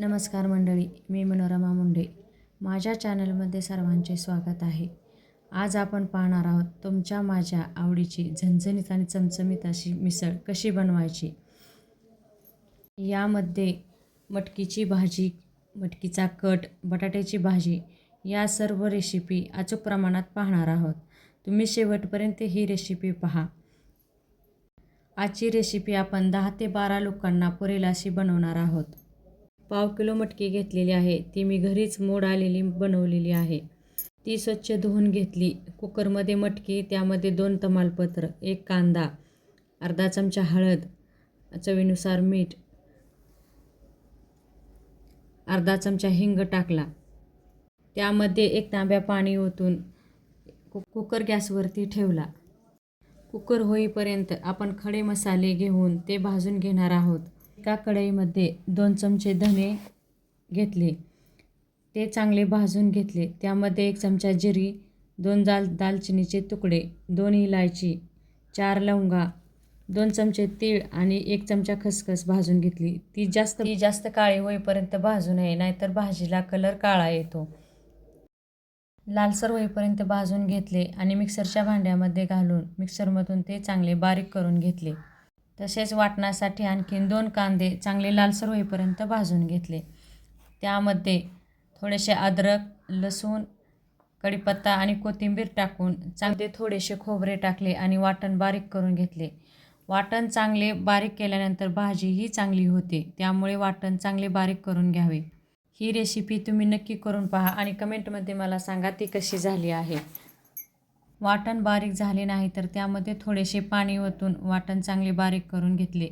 नमस्कार मंडळी मी मनोरमा मुंडे. माझ्या चॅनलमध्ये सर्वांचे स्वागत आहे. आज आपण पाहणार आहोत तुमच्या माझ्या आवडीची झणझणीत आणि चमचमीत अशी मिसळ कशी बनवायची? यामध्ये मटकीची भाजी मटकीचा कट बटाट्याची भाजी या सर्व रेसिपी अचूक प्रमाणात पाहणार आहोत. तुम्ही शेवटपर्यंत ही रेसिपी पहा. आजची रेसिपी आपण दहा ते बारा लोकांना पुरेल अशी बनवणार आहोत. पाव किलो मटकी घेतलेली आहे. ती मी घरीच मोड आलेली बनवलेली आहे. ती स्वच्छ धुवून घेतली. कुकरमध्ये मटकी त्यामध्ये दोन तमालपत्र एक कांदा अर्धा चमचा हळद चवीनुसार मीठ अर्धा चमचा हिंग टाकला. त्यामध्ये एक तांब्या पाणी ओतून कु कुकर गॅसवरती ठेवला. कुकर होईपर्यंत आपण खडे मसाले घेऊन ते भाजून घेणार आहोत. एका कढईमध्ये दोन चमचे धने घेतले. ते चांगले भाजून घेतले. त्यामध्ये एक चमचा जिरी दोन दाल दालचिनीचे तुकडे दोन इलायची चार लवंगा दोन चमचे तीळ आणि एक चमचा खसखस भाजून घेतली. ती जास्त ती जास्त काळी होईपर्यंत भाजू नये नाहीतर भाजीला कलर काळा येतो. लालसर होईपर्यंत भाजून घेतले आणि मिक्सरच्या भांड्यामध्ये घालून मिक्सरमधून ते चांगले बारीक करून घेतले. तसेच वाटण्यासाठी आणखीन दोन कांदे चांगले लालसर होईपर्यंत भाजून घेतले. त्यामध्ये थोडेसे अद्रक लसूण कढीपत्ता आणि कोथिंबीर टाकून चांगले थोडेसे खोबरे टाकले आणि वाटण बारीक करून घेतले. वाटण चांगले बारीक केल्यानंतर भाजीही चांगली होते त्यामुळे वाटण चांगले बारीक करून घ्यावे. ही रेसिपी तुम्ही नक्की करून पहा आणि कमेंटमध्ये मला सांगा ती कशी झाली आहे. वाटण बारीक झाले नाही तर त्यामध्ये थोडेसे पाणी ओतून वाटण चांगले बारीक करून घेतले.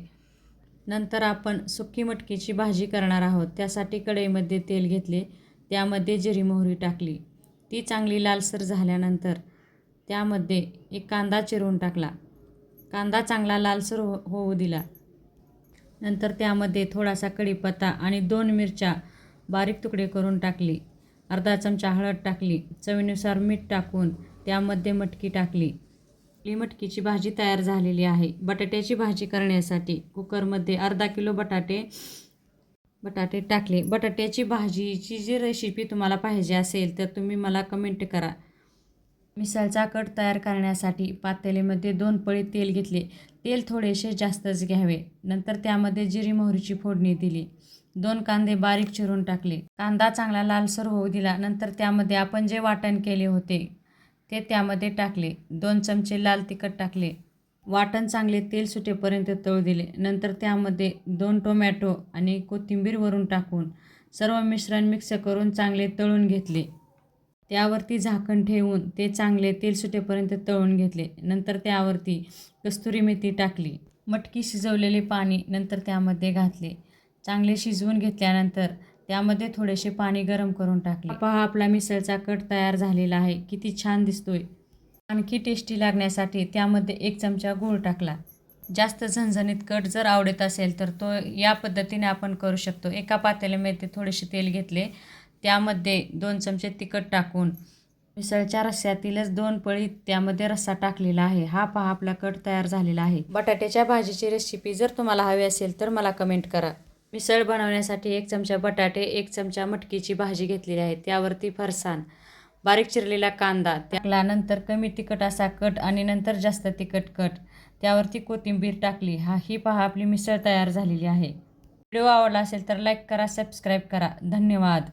नंतर आपण सुकी मटकीची भाजी करणार आहोत. त्यासाठी कढईमध्ये तेल घेतले. त्यामध्ये जिरी मोहरी टाकली. ती चांगली लालसर झाल्यानंतर त्यामध्ये एक कांदा चिरून टाकला. कांदा चांगला लालसर हो होऊ दिला. नंतर त्यामध्ये थोडासा कढीपत्ता आणि दोन मिरच्या बारीक तुकडे करून टाकली. अर्धा चमचा हळद टाकली. चवीनुसार मीठ टाकून त्यामध्ये मटकी टाकली. ही मटकीची भाजी तयार झालेली आहे. बटाट्याची भाजी करण्यासाठी कुकरमध्ये अर्धा किलो बटाटे बटाटे टाकले. बटाट्याची भाजीची जी रेसिपी तुम्हाला पाहिजे असेल तर तुम्ही मला कमेंट करा. मिसळचा कट तयार करण्यासाठी पातेलीमध्ये दोन पळी तेल घेतले. तेल थोडेसे जास्तच घ्यावे. नंतर त्यामध्ये जिरी मोहरीची फोडणी दिली. दोन कांदे बारीक चिरून टाकले. कांदा चांगला लालसर होऊ दिला. नंतर त्यामध्ये आपण जे वाटण केले होते ते त्यामध्ये टाकले. दोन चमचे लाल तिखट टाकले. वाटण चांगले तेल सुटेपर्यंत तळू दिले. नंतर त्यामध्ये दोन टोमॅटो आणि कोथिंबीर वरून टाकून सर्व मिश्रण मिक्स करून चांगले तळून घेतले. त्यावरती झाकण ठेवून ते चांगले तेल सुटेपर्यंत तळून घेतले. नंतर त्यावरती कस्तुरी मेथी टाकली. मटकी शिजवलेले पाणी नंतर त्यामध्ये घातले. चांगले शिजवून घेतल्यानंतर त्यामध्ये थोडेसे पाणी गरम करून टाकले. पहा आपला मिसळचा कट तयार झालेला आहे. किती छान दिसतोय. आणखी टेस्टी लागण्यासाठी त्यामध्ये एक चमचा गूळ टाकला. जास्त झणझणीत कट जर आवडत असेल तर तो या पद्धतीने आपण करू शकतो. एका पातेल्यामध्ये थोडेसे तेल घेतले. त्यामध्ये दोन चमचे तिखट टाकून मिसळच्या रस्स्यातीलच दोन पळी त्यामध्ये रस्सा टाकलेला आहे. हा पहा आपला कट तयार झालेला आहे. बटाट्याच्या भाजीची रेसिपी जर तुम्हाला हवी असेल तर मला कमेंट करा. मिसळ बनवण्यासाठी एक चमचा बटाटे एक चमचा मटकीची भाजी घेतलेली आहे. त्यावरती फरसाण बारीक चिरलेला कांदा त्यानंतर कमी तिखट असा कट आणि नंतर जास्त तिखट कट त्यावरती कोथिंबीर टाकली. हा ही पहा आपली मिसळ तयार झालेली आहे. व्हिडिओ आवडला असेल तर लाईक करा सबस्क्राईब करा. धन्यवाद.